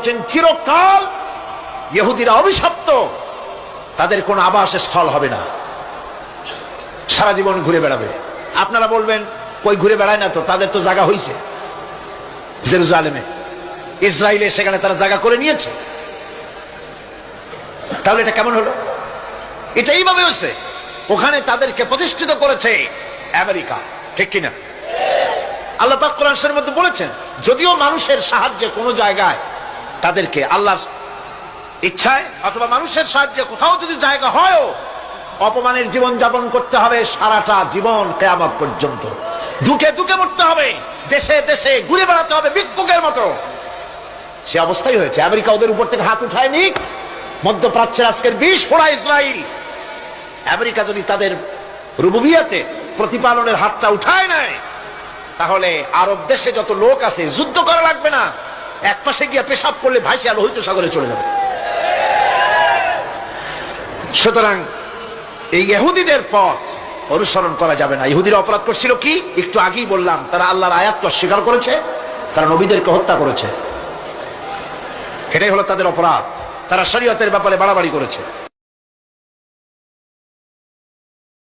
বলেছেন, চিরকাল ইহুদিরা অভিশপ্ত। তাদের কোনো আবাস স্থল হবে না। সারা জীবন ঘুরে বেড়াবে। আপনারা বলবেন, কই ঘুরে বেড়ায় না তো? তাদের তো জায়গা হইছে জেরুজালেমে। ইসরায়েলে সেখানে তারা জায়গা করে নিয়েছে। তাহলে এটা কেমন হলো? এটা এইভাবে হচ্ছে ওখানে তাদেরকে প্রতিষ্ঠিত করেছে আমেরিকা। ঠিক কিনা? আল্লাহ পাক কোরআন মধ্যে বলেছেন, যদিও মানুষের সাহায্যে কোনো জায়গায় তাদেরকে আল্লাহর ইচ্ছায় অথবা মানুষের সাহায্যে কোথাও যদি জায়গা হয়ও অপমানের জীবন যাপন করতে হবে সারাটা জীবন কেয়ামত পর্যন্ত। দুকে দুকে মরতে হবে, দেশে দেশে ঘুরে বেড়াতে হবে ভিক্ষুকের মতো। সে অবস্থাই হয়েছে। আমেরিকা ওদের উপর থেকে হাত উঠায় নিক মধ্যপ্রাচ্যের আজকের বিষ ফোড়া ইসরায়েল আমেরিকা যদি তাদের রুবুবিয়াতে প্রতিপালনের হাতটা উঠায় নেয়, তাহলে আরব দেশে যত লোক আছে, যুদ্ধ করা লাগবে না। এক পাশে গিয়ে পেশাব করলে ভাইসে লোহিত সাগরে চলে যাবে। সুতরাং এই ইহুদিদের পথ অনুসরণ করা যাবে না। ইহুদিরা অপরাধ করছিল কি? একটু আগেই বললাম, তারা আল্লাহর আয়াতকে স্বীকার করেছে, তারা নবীদেরকে হত্যা করেছে। এটাই হলো তাদের অপরাধ। তারা শরীয়তের ব্যাপারে বাড়াবাড়ি করেছে।